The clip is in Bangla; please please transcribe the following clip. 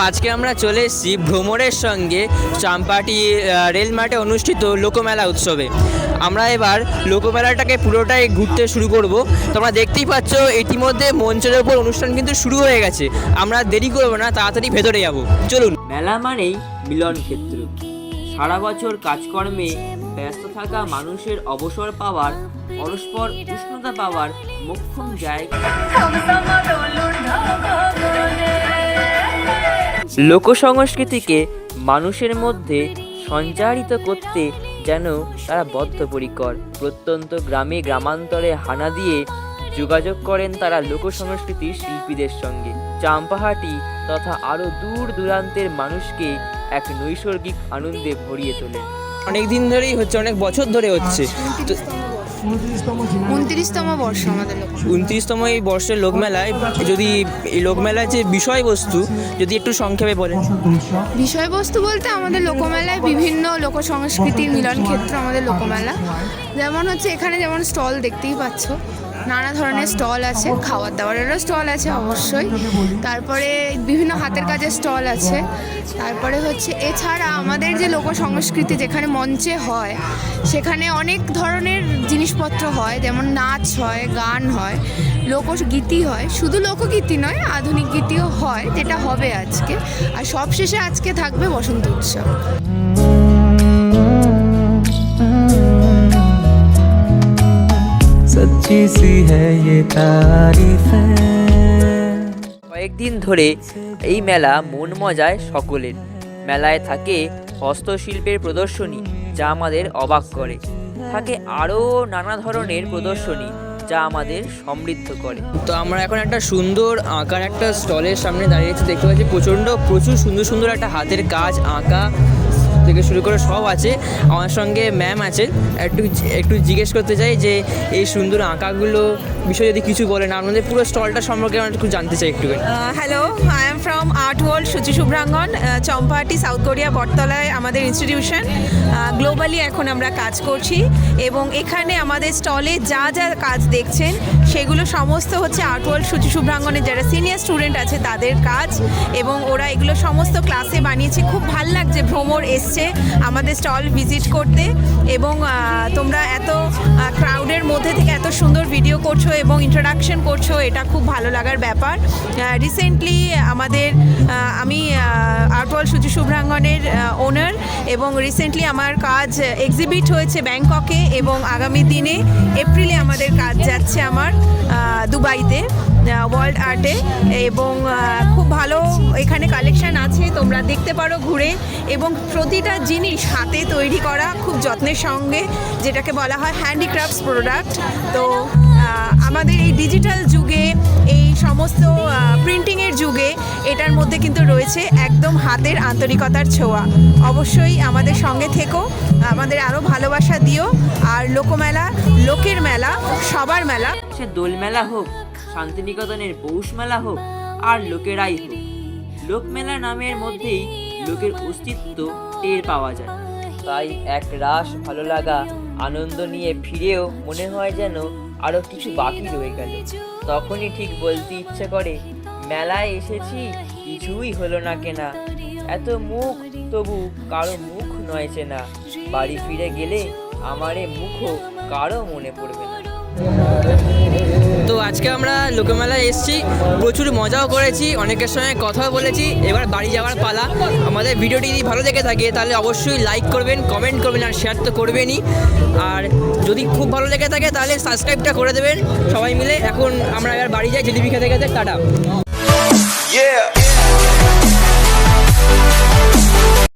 আজকে আমরা চলে এসেছি ভ্রমণের সঙ্গে চাম্পাটি আহ, রেল মাঠে অনুষ্ঠিত লোকমেলা উৎসবে। আমরা এবার লোকমেলাটাকে পুরোটাই ঘুরতে শুরু করব। তোমরা দেখতেই পাচ্ছ ইতিমধ্যে মঞ্চের ওপর অনুষ্ঠান কিন্তু শুরু হয়ে গেছে। আমরা দেরি করব না তাড়াতাড়ি ভেতরে যাব। চলুন। মেলা মানেই মিলন ক্ষেত্র। সারা বছর কাজকর্মে ব্যস্ত থাকা মানুষের অবসর পাওয়ার পরস্পর উষ্ণতা পাওয়ার মোক্ষম জায়গা। লোক সংস্কৃতিকে মানুষের মধ্যে সঞ্চারিত করতে যেন তারা বদ্ধপরিকর। প্রত্যন্ত গ্রামে গ্রামান্তরে হানা দিয়ে যোগাযোগ করেন তারা লোক সংস্কৃতির শিল্পীদের সঙ্গে। চাম্পাহাটি তথা আরও দূর দূরান্তের মানুষকে এক নৈসর্গিক আনন্দে ভরিয়ে তোলে। অনেক দিন ধরেই হচ্ছে অনেক বছর ধরে হচ্ছে। তো উনত্রিশতম বর্ষ আমাদের উনত্রিশতম এই বর্ষের লোকমেলায় যদি এই লোকমেলার যে বিষয়বস্তু যদি একটু সংক্ষেপে বলেন। বিষয়বস্তু বলতে আমাদের লোকমেলায় বিভিন্ন লোক সংস্কৃতির মিলন ক্ষেত্র আমাদের লোকমেলা। যেমন হচ্ছে এখানে যেমন স্টল দেখতেই পাচ্ছ। নানা ধরনের স্টল আছে খাবার দাবারেরও স্টল আছে অবশ্যই। তারপরে বিভিন্ন হাতের কাজের স্টল আছে। তারপরে হচ্ছে, এছাড়া আমাদের যে লোক সংস্কৃতি যেখানে মঞ্চে হয়, সেখানে অনেক ধরনের জিনিসপত্র হয়, যেমন নাচ হয়, গান হয়, লোকগীতি হয়। শুধু লোকগীতি নয়, আধুনিক গীতিও হয়, যেটা হবে আজকে। আর সবশেষে আজকে থাকবে বসন্ত উৎসব। सच्ची सी है ये तारीफ है কয়েকদিন ধরে এই মেলা মন মজায় সকলের মেলায় থাকে হস্তশিল্পের প্রদর্শনী যা আমাদের অবাক করে থাকে আরও নানা ধরনের প্রদর্শনী যা আমাদের সমৃদ্ধ করে তো আমরা এখন একটা সুন্দর আঁকার একটা স্টলের সামনে দাঁড়িয়েছি দেখতে পাচ্ছি প্রচণ্ড প্রচুর সুন্দর সুন্দর একটা হাতের কাজ আঁকা থেকে শুরু করে সব আছে। আমার সঙ্গে ম্যাম আছেন। একটু একটু জিজ্ঞেস করতে চাই যে এই সুন্দর আঁকাগুলো বিষয়ে যদি কিছু বলেন আপনাদের পুরো স্টলটা সম্পর্কে আমরা একটু জানতে চাই Uh, hello I am from art world Suchi Shubhrangan Champahati South Korea বটতলায় আমাদের ইনস্টিটিউশন গ্লোবালি এখন আমরা কাজ করছি এবং এখানে আমাদের স্টলে যা যা কাজ দেখছেন সেগুলো সমস্ত হচ্ছে আর্ট ওয়ার্ল্ড সূচি শুভ্রাঙ্গনের যারা সিনিয়র স্টুডেন্ট আছে তাদের কাজ এবং ওরা এগুলো সমস্ত ক্লাসে বানিয়েছে। খুব ভালো লাগছে, ভ্রমর এসছে আমাদের স্টল ভিজিট করতে। এবং তোমরা এত ক্রাউডের মধ্যে থেকে এত সুন্দর ভিডিও করছ এবং ইন্ট্রোডাকশন করছ, এটা খুব ভালো লাগার ব্যাপার। রিসেন্টলি আমাদের আমি আর্টওয়াল সূচি শুভ্রাঙ্গনের ওনার এবং রিসেন্টলি আমার কাজ এক্সিবিট হয়েছে ব্যাংককে এবং আগামী দিনে এপ্রিলে আমাদের কাজ যাচ্ছে আমার দুবাইতে। ওয়ার্ল্ড আর্টে এবং খুব ভালো এখানে কালেকশান আছে, তোমরা দেখতে পারো ঘুরে। এবং প্রতিটা জিনিস হাতে তৈরি করা খুব যত্নের সঙ্গে, যেটাকে বলা হয় হ্যান্ডিক্রাফটস প্রোডাক্ট তো আমাদের এই ডিজিটাল যুগে এই সমস্ত প্রিন্টিংয়ের যুগে এটার মধ্যে কিন্তু রয়েছে একদম হাতের আন্তরিকতার ছোঁয়া। অবশ্যই আমাদের সঙ্গে থেকো, আমাদের আরও ভালোবাসা দিও, আর লোকমেলা, লোকের মেলা, সবার মেলা। সে দোল মেলা হোক, শান্তিনিকেতনের পৌষ মেলা হোক, আর লোকেরাই হোক। লোকমেলা নামের মধ্যেই লোকের অস্তিত্ব টের পাওয়া যায়। তাই এক রাস ভালো লাগা, আনন্দ নিয়ে ফিরেও মনে হয় যেন আরও কিছু বাকি রয়ে গেল। তখনই ঠিক বলতে ইচ্ছে করে মেলায় এসেছি, কিছুই হলো না কেনা। এত মুখ, তবু কারও মুখ নয় চেনা বাড়ি ফিরে গেলে আমারে মুখও কারও মনে পড়বে না। তো আজকে আমরা লোকমেলায় এসেছি, প্রচুর মজাও করেছি, অনেকের সঙ্গে কথাও বলেছি, এবার বাড়ি যাওয়ার পালা। আমাদের ভিডিওটি যদি ভালো লেগে থাকে, তাহলে অবশ্যই লাইক করবেন কমেন্ট করবেন আর শেয়ার তো করবেনই। আর যদি খুব ভালো লেগে থাকে, তাহলে সাবস্ক্রাইবটা করে দেবেন। সবাই মিলে এখন আমরা এবার বাড়ি যাই জিলিপি খেতে খেতে টাটা। Yeah.